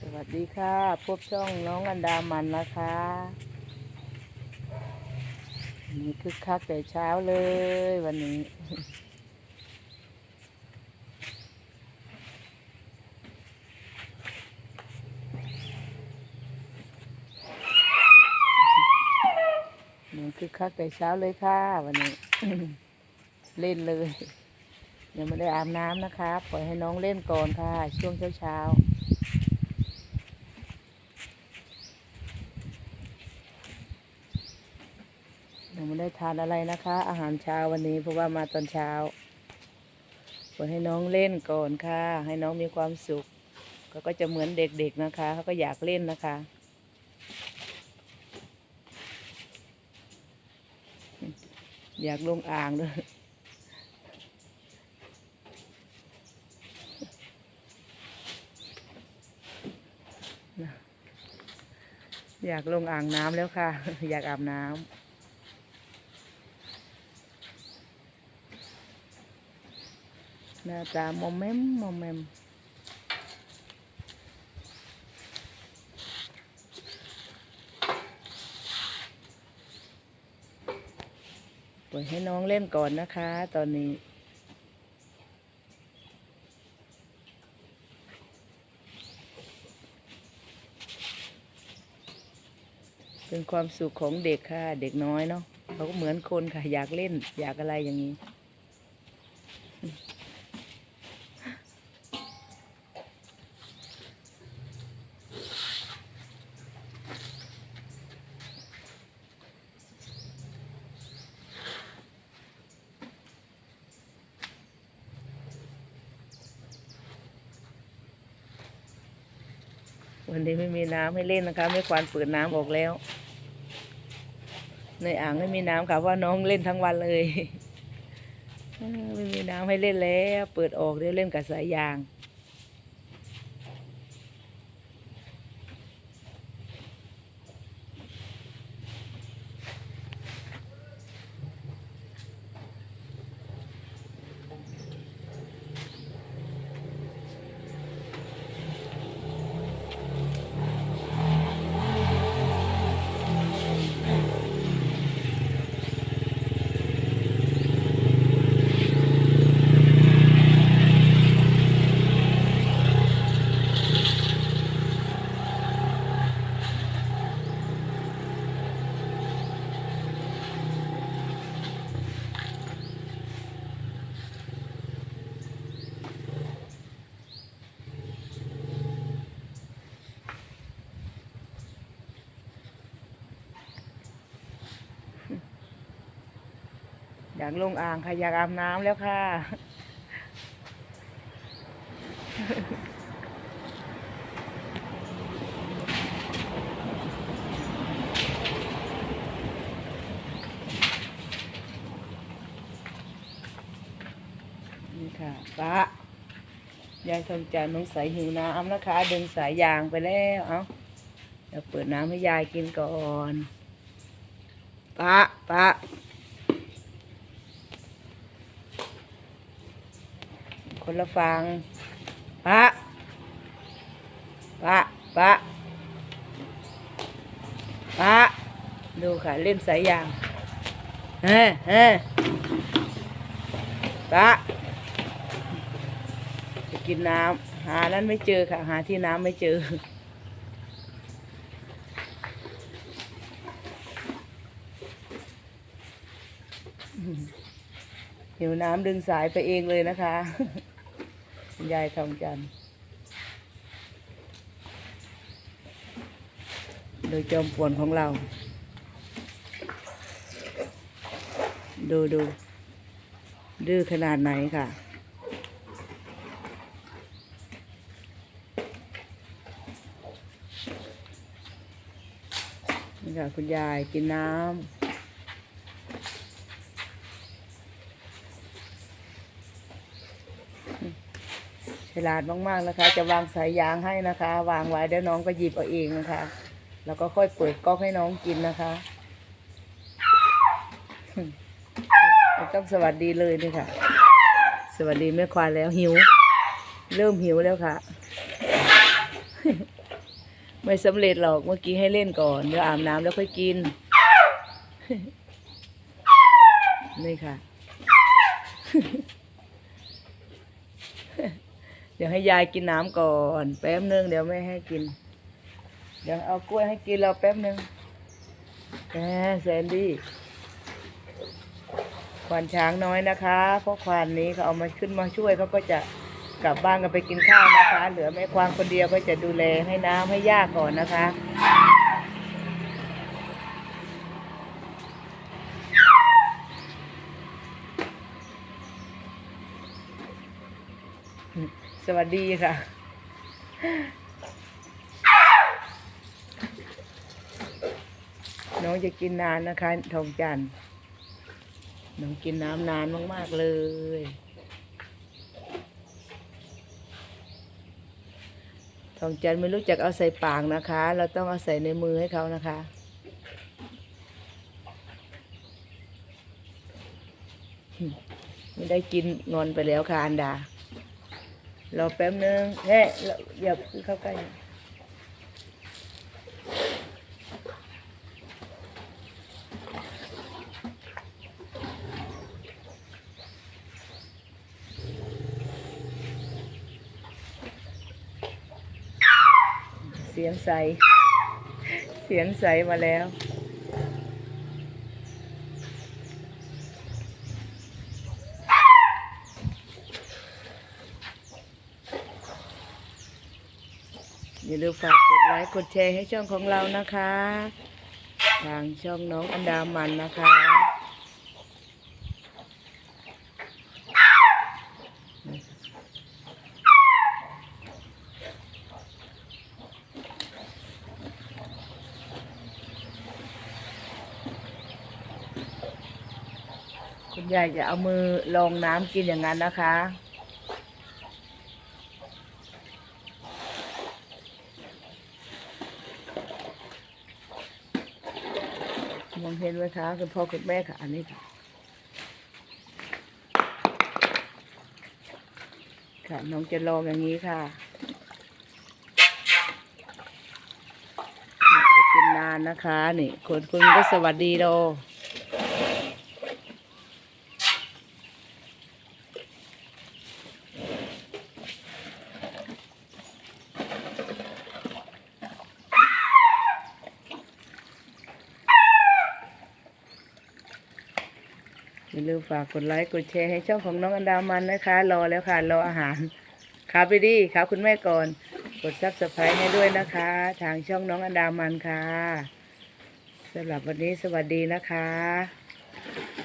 สวัสดีค่ะ พบช่องน้องอันดามันนะคะวันนี้คึกคักแต่เช้าเลยวันนี้ มันคึกคักแต่เช้าเลยค่ะวันนี้ เล่นเลย ยังไม่ได้อาบน้ำนะคะ ปล่อยให้น้องเล่นก่อนค่ะ ช่วงเช้าเช้าๆยัง ไม่ได้ทานอะไรนะคะ อาหารเช้าวันนี้เพราะว่ามาตอนเช้าปล่อยให้น้องเล่นก่อนค่ะ ให้น้องมีความสุขเขาก็จะเหมือนเด็กๆนะคะเขาก็อยากเล่นนะคะอยากลงอ่างด้วยอยากลงอ่างน้ำแล้วค่ะ อยากอาบน้ำ หน้าตามอมแมมมอมแมมปล่อยให้น้องเล่นก่อนนะคะ ตอนนี้เป็นความสุขของเด็กค่ะ เด็กน้อยเนาะเขาก็เหมือนคนค่ะ อยากเล่น อยากอะไรอย่างนี้ วันนี้ไม่มีน้ำให้เล่นนะคะไม่ควรเปิดน้ำออกแล้ว ในอ่างไม่มีน้ำค่ะว่าน้องเล่นทั้งวันเลยไม่มีน้ำให้เล่นแล้ว เปิดออกเดี๋ยวเล่นกับสายยาง อยากลงอ่างค่ะอยากอาบน้ำแล้วค่ะ นี่ค่ะป้ายายสมจันทร์น้องสายหิวน้ำนะคะ ดึงสายยางไปแล้วเอาเดี๋ยวเปิดน้ำให้ยายกินก่อนป้าป้า คนละฟังป้าป้าป้าป้าดูค่ะ เล่นสายยางเฮ้เฮ้ป้าจะกินน้ำหานั้นไม่เจอค่ะ หาที่น้ำไม่เจอหิวน้ำดึงสายไปเองเลยนะคะ ยายทองจันโดยจอมป่วนของเรา ดูดูดื้อขนาดไหนค่ะ นี่ค่ะ คุณยายกินน้ำ ลาดมากๆนะคะ จะวางสายยางให้นะคะ วางไว้เดี๋ยวน้องก็หยิบเอาเองนะคะ แล้วก็ค่อยเปิดก๊อกให้น้องกินนะคะไม่ต้องสวัสดีเลยนี่ค่ะ สวัสดีแม่ควายแล้วหิว เริ่มหิวแล้วค่ะ ไม่สำเร็จหรอกเมื่อกี้ให้เล่นก่อนเดี๋ยวอาบน้ำแล้วค่อยกิน นี่ค่ะ เดี๋ยวให้ยายกินน้ำก่อน แป๊บนึงเดี๋ยวไม่ให้กิน เดี๋ยวเอากล้วยให้กินเราแป๊บนึงแหมแซนดี้ควานช้างน้อยนะคะเพราะควานนี้เขาเอามาขึ้นมาช่วยเขาก็จะกลับบ้านกันไปกินข้าวนะคะ เหลือแม่ควานคนเดียวก็จะดูแลให้น้ำให้ย่าก่อนนะคะ สวัสดีค่ะ น้องจะกินนานนะคะ ทองจันน้องกินน้ำนานมาก ๆ เลย ทองจันไม่รู้จักเอาใส่ปากนะคะ เราต้องเอาใส่ในมือให้เขานะคะไม่ได้กินงอนไปแล้วค่ะอันดา รอแป๊บนึงเฮ้ยอย่าเข้าใกล้เสียงใส เสียงใสมาแล้ว อย่าลืมฝากกดไลค์กดแชร์ให้ช่องของเรานะคะ ทางช่องน้องอันดามันนะคะ คุณยายจะเอามือลองน้ำกินอย่างนั้นนะคะ มองเห็นไหมคะคุณพ่อคุณแม่ค่ะ อันนี้ค่ะค่ะน้องจะลองอย่างนี้ค่ะจะกินนานนะคะ นี่คนคุณก็สวัสดีโดอย่า ลืมฝากกดไลค์กดแชร์ให้ช่องของน้องอันดามันนะคะ รอแล้วค่ะรออาหารค่ะไปดีค่ะคุณแม่ก่อน กดซับสไครต์ให้ด้วยนะคะ ทางช่องน้องอันดามันค่ะสำหรับวันนี้สวัสดีนะคะ